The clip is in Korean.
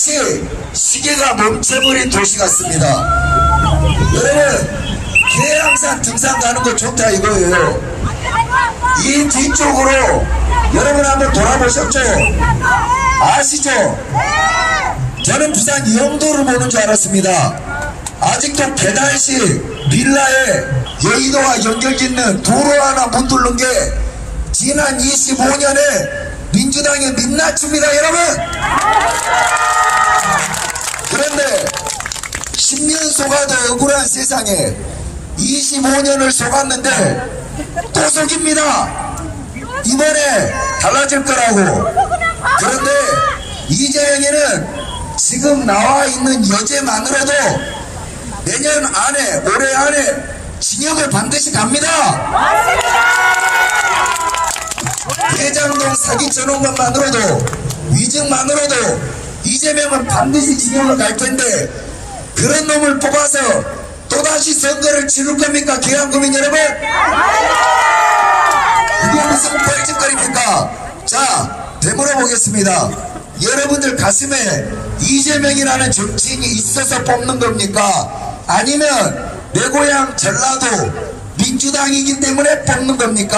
마치 시계가 멈춰버린 도시 같습니다. 여러분, 계양산 등산 가는 거 좋다 이거예요. 이 뒤쪽으로 여러분 한번 돌아보셨죠? 아시죠? 저는 부산 영도를 보는 줄 알았습니다. 아직도 계단식 빌라에 여의도와 연결짓는 도로 하나 못 뚫는 게 지난 25년에 민주당의 민낯입니다, 여러분! 속아도 억울한 세상에 25년을 속았는데 또 속입니다. 이번에 달라질 거라고. 그런데 이재영이는 지금 나와 있는 여죄만으로도 내년 안에, 올해 안에 징역을 반드시 갑니다. 대장동 사기 쳐놓은 것만으로도, 위증만으로도 이재명은 반드시 징역을 갈 텐데, 그런 놈을 뽑아서 또다시 선거를 치를 겁니까, 기왕국민 여러분? 이게 무슨 뻘짓거리입니까? 자, 되물어 보겠습니다. 여러분들 가슴에 이재명이라는 정치인이 있어서 뽑는 겁니까? 아니면 내 고향 전라도 민주당이기 때문에 뽑는 겁니까?